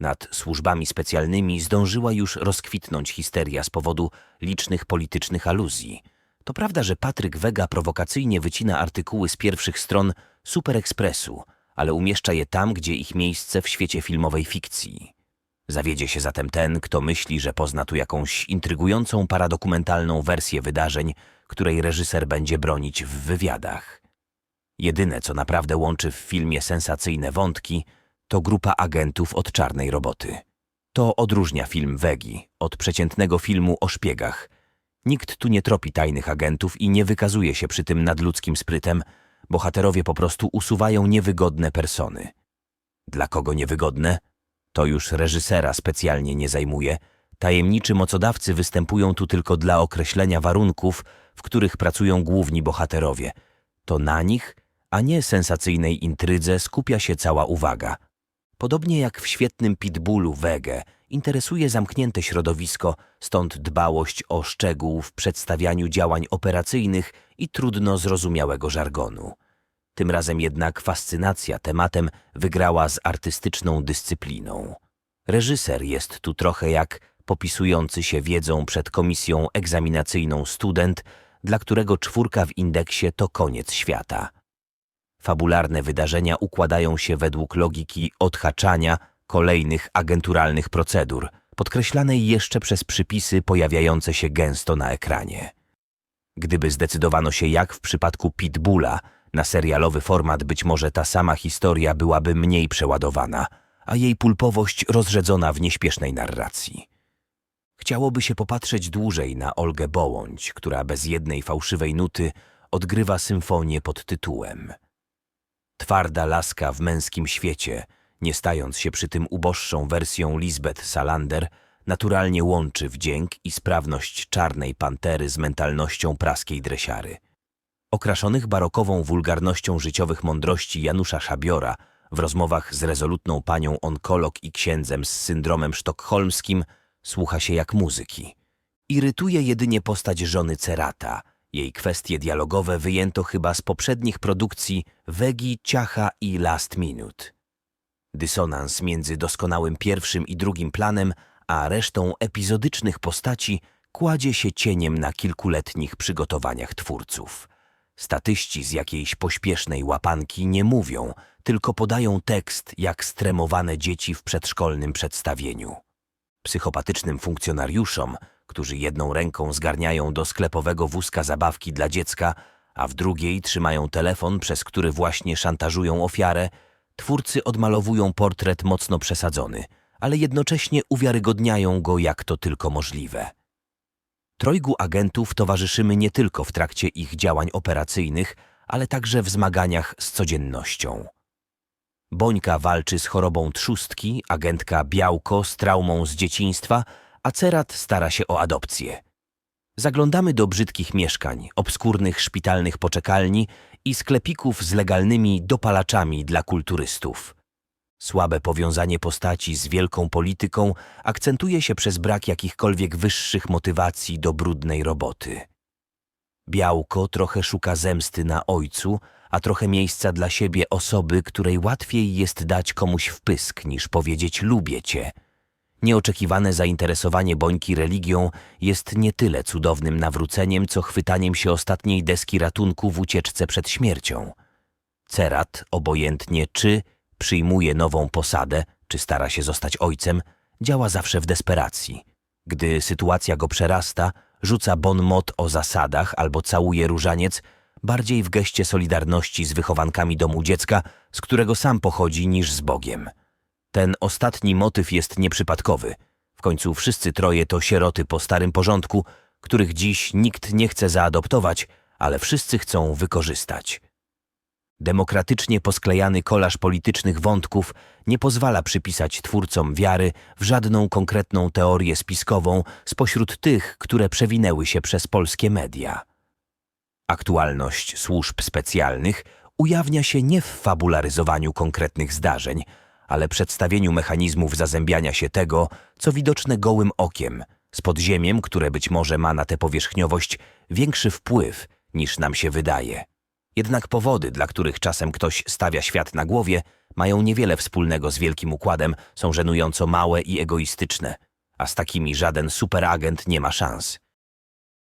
Nad służbami specjalnymi zdążyła już rozkwitnąć histeria z powodu licznych politycznych aluzji. To prawda, że Patryk Wega prowokacyjnie wycina artykuły z pierwszych stron Super Expressu, ale umieszcza je tam, gdzie ich miejsce w świecie filmowej fikcji. Zawiedzie się zatem ten, kto myśli, że pozna tu jakąś intrygującą paradokumentalną wersję wydarzeń, której reżyser będzie bronić w wywiadach. Jedyne, co naprawdę łączy w filmie sensacyjne wątki, to grupa agentów od czarnej roboty. To odróżnia film Wegi od przeciętnego filmu o szpiegach. Nikt tu nie tropi tajnych agentów i nie wykazuje się przy tym nadludzkim sprytem. Bohaterowie po prostu usuwają niewygodne persony. Dla kogo niewygodne? To już reżysera specjalnie nie zajmuje. Tajemniczy mocodawcy występują tu tylko dla określenia warunków, w których pracują główni bohaterowie. To na nich, a nie sensacyjnej intrydze skupia się cała uwaga. Podobnie jak w świetnym Pitbullu Wege, interesuje zamknięte środowisko, stąd dbałość o szczegół w przedstawianiu działań operacyjnych i trudno zrozumiałego żargonu. Tym razem jednak fascynacja tematem wygrała z artystyczną dyscypliną. Reżyser jest tu trochę jak popisujący się wiedzą przed komisją egzaminacyjną student, dla którego czwórka w indeksie to koniec świata. Fabularne wydarzenia układają się według logiki odhaczania kolejnych agenturalnych procedur, podkreślanej jeszcze przez przypisy pojawiające się gęsto na ekranie. Gdyby zdecydowano się jak w przypadku Pitbulla na serialowy format, być może ta sama historia byłaby mniej przeładowana, a jej pulpowość rozrzedzona w nieśpiesznej narracji. Chciałoby się popatrzeć dłużej na Olgę Bołądź, która bez jednej fałszywej nuty odgrywa symfonię pod tytułem Twarda laska w męskim świecie, nie stając się przy tym uboższą wersją Lisbeth Salander, naturalnie łączy wdzięk i sprawność czarnej pantery z mentalnością praskiej dresiary. Okraszonych barokową wulgarnością życiowych mądrości Janusza Szabiora w rozmowach z rezolutną panią onkolog i księdzem z syndromem sztokholmskim słucha się jak muzyki. Irytuje jedynie postać żony Cerata. Jej kwestie dialogowe wyjęto chyba z poprzednich produkcji Wegi, Ciacha i Last Minute. Dysonans między doskonałym pierwszym i drugim planem, a resztą epizodycznych postaci kładzie się cieniem na kilkuletnich przygotowaniach twórców. Statyści z jakiejś pośpiesznej łapanki nie mówią, tylko podają tekst jak stremowane dzieci w przedszkolnym przedstawieniu. Psychopatycznym funkcjonariuszom, którzy jedną ręką zgarniają do sklepowego wózka zabawki dla dziecka, a w drugiej trzymają telefon, przez który właśnie szantażują ofiarę, twórcy odmalowują portret mocno przesadzony, ale jednocześnie uwiarygodniają go jak to tylko możliwe. Trojgu agentów towarzyszymy nie tylko w trakcie ich działań operacyjnych, ale także w zmaganiach z codziennością. Bońka walczy z chorobą trzustki, agentka Białko z traumą z dzieciństwa, a Cerat stara się o adopcję. Zaglądamy do brzydkich mieszkań, obskurnych szpitalnych poczekalni i sklepików z legalnymi dopalaczami dla kulturystów. Słabe powiązanie postaci z wielką polityką akcentuje się przez brak jakichkolwiek wyższych motywacji do brudnej roboty. Białko trochę szuka zemsty na ojcu, a trochę miejsca dla siebie osoby, której łatwiej jest dać komuś wpysk niż powiedzieć lubię cię. Nieoczekiwane zainteresowanie Bońki religią jest nie tyle cudownym nawróceniem, co chwytaniem się ostatniej deski ratunku w ucieczce przed śmiercią. Cerat, obojętnie czy przyjmuje nową posadę, czy stara się zostać ojcem, działa zawsze w desperacji. Gdy sytuacja go przerasta, rzuca bon mot o zasadach albo całuje różaniec, bardziej w geście solidarności z wychowankami domu dziecka, z którego sam pochodzi, niż z Bogiem. Ten ostatni motyw jest nieprzypadkowy. W końcu wszyscy troje to sieroty po starym porządku, których dziś nikt nie chce zaadoptować, ale wszyscy chcą wykorzystać. Demokratycznie posklejany kolaż politycznych wątków nie pozwala przypisać twórcom wiary w żadną konkretną teorię spiskową spośród tych, które przewinęły się przez polskie media. Aktualność służb specjalnych ujawnia się nie w fabularyzowaniu konkretnych zdarzeń, ale przedstawieniu mechanizmów zazębiania się tego, co widoczne gołym okiem, z podziemiem, które być może ma na tę powierzchniowość większy wpływ niż nam się wydaje. Jednak powody, dla których czasem ktoś stawia świat na głowie, mają niewiele wspólnego z wielkim układem, są żenująco małe i egoistyczne, a z takimi żaden superagent nie ma szans.